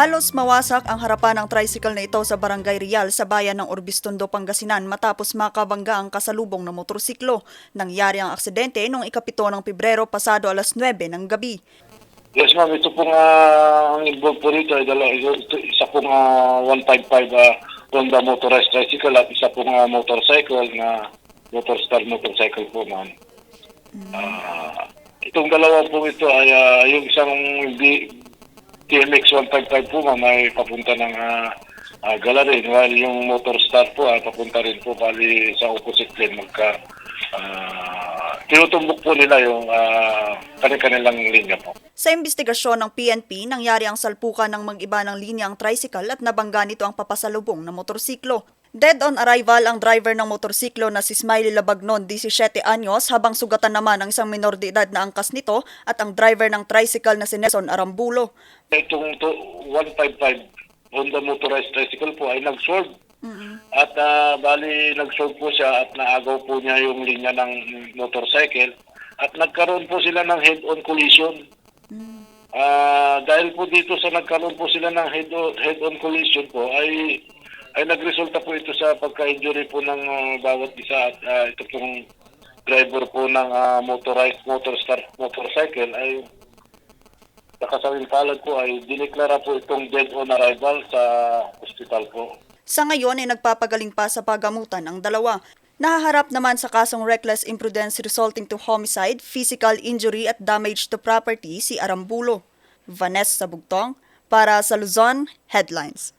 Halos mawasak ang harapan ng tricycle na ito sa Barangay Real sa bayan ng Orbistondo, Pangasinan matapos makabangga ang kasalubong ng motorsiklo. Nangyari ang aksidente noong ikapito ng Pebrero pasado alas 9 ng gabi. Yes ma'am, ito pong ah, ang involved po rito ay dala, ito, isa pong ah, 155 uh, Honda motorized tricycle at isa pong ah, motorcycle na motorstar motorcycle po ma'am. Ah, itong dalawa po ito ay ah, yung isang B, TMX 155 po ma'am ay papunta ng uh, Galarin while yung motorstar po ay papunta rin po bali sa opposite lane magka ah, tinutumbok po nila yung uh, kanilang linya po. Sa investigasyon ng PNP, nangyari ang salpukan ng mag-iba ng linyang tricycle at nabangga nito ang papasalubong na motorsiklo. Dead on arrival ang driver ng motorsiklo na si Smiley Labagnon, 17 anyos, habang sugatan naman ang isang minor de edad na angkas nito at ang driver ng tricycle na si Nelson Arambulo. Itong to, 155 Honda motorized tricycle po ay nag-swerve. At ah, bali nag-swerve po siya at naagaw po niya yung linya ng motorcycle at nagkaroon po sila ng head-on collision. Ah, dahil po dito sa nagkaroon po sila ng head-on, head-on collision po ay ay nagresulta po ito sa pagka-injury po ng ah, bawat isa at ah, ito pong driver po ng ah, motorized motorstar motorcycle ay nakasawing palad po ay dineklara po itong dead on arrival sa hospital po. Sa ngayon ay nagpapagaling pa sa pagamutan ang dalawa. Nahaharap naman sa kasong reckless imprudence resulting to homicide, physical injury at damage to property si Arambulo. Vanessa Bugtong para sa Luzon Headlines.